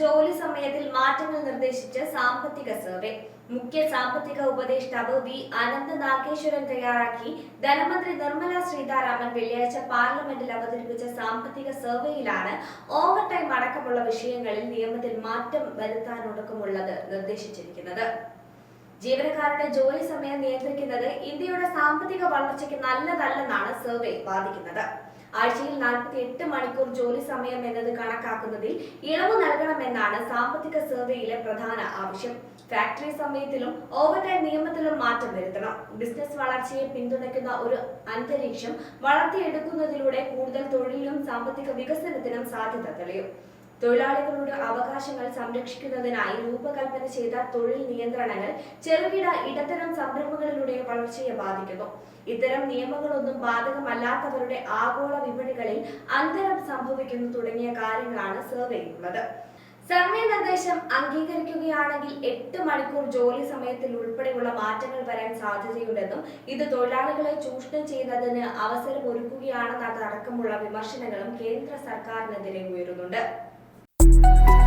ജോലി സമയത്തിൽ മാറ്റങ്ങൾ നിർദ്ദേശിച്ച് സാമ്പത്തിക സർവേ. മുഖ്യ സാമ്പത്തിക ഉപദേഷ്ടാവ് വി. അനന്ത് നാഗേശ്വരൻ തയ്യാറാക്കി. ധനമന്ത്രി നിർമ്മല സീതാരാമൻ വെള്ളിയാഴ്ച പാർലമെന്റിൽ അവതരിപ്പിച്ച സാമ്പത്തിക സർവേയിലാണ് ഓവർ ടൈം അടക്കമുള്ള വിഷയങ്ങളിൽ നിയമത്തിൽ മാറ്റം വരുത്താനടക്കമുള്ളത് നിർദ്ദേശിച്ചിരിക്കുന്നത്. ജീവനക്കാരുടെ ജോലി സമയം നിയന്ത്രിക്കുന്നത് ഇന്ത്യയുടെ സാമ്പത്തിക വളർച്ചയ്ക്ക് നല്ലതല്ലെന്നാണ് സർവേ വാദിക്കുന്നത്. ആഴ്ചയിൽ നാൽപ്പത്തി എട്ട് മണിക്കൂർ ജോലി സമയം എന്നത് കണക്കാക്കുന്നതിൽ ഇളവ് നൽകണമെന്നാണ് സാമ്പത്തിക സർവേയിലെ പ്രധാന ആവശ്യം. ഫാക്ടറി സമയത്തിലും ഓവർടൈം നിയമത്തിലും മാറ്റം വരുത്തണം. ബിസിനസ് വളർച്ചയെ പിന്തുണയ്ക്കുന്ന ഒരു അന്തരീക്ഷം വളർത്തിയെടുക്കുന്നതിലൂടെ കൂടുതൽ തൊഴിലിനും സാമ്പത്തിക വികസനത്തിനും സാധ്യത തെളിയും. തൊഴിലാളികളുടെ അവകാശങ്ങൾ സംരക്ഷിക്കുന്നതിനായി രൂപകൽപ്പന ചെയ്ത തൊഴിൽ നിയന്ത്രണങ്ങൾ ചെറുകിട ഇടത്തരം സംരംഭങ്ങളിലൂടെ വളർച്ചയെ ബാധിക്കുന്നു. ഇത്തരം നിയമങ്ങളൊന്നും ബാധകമല്ലാത്തവരുടെ ആഗോള വിപണികളിൽ അന്തരം സംഭവിക്കുന്നു തുടങ്ങിയ കാര്യങ്ങളാണ് സർവേയിലുള്ളത് സർവേ നിർദ്ദേശം അംഗീകരിക്കുകയാണെങ്കിൽ എട്ട് മണിക്കൂർ ജോലി സമയത്തിൽ ഉൾപ്പെടെയുള്ള മാറ്റങ്ങൾ വരാൻ സാധ്യതയുണ്ടെന്നും ഇത് തൊഴിലാളികളെ ചൂഷണം ചെയ്യുന്നതിന് അവസരം ഒരുക്കുകയാണെന്നതടക്കമുള്ള വിമർശനങ്ങളും കേന്ദ്ര സർക്കാരിനെതിരെ ഉയരുന്നുണ്ട്. Bye.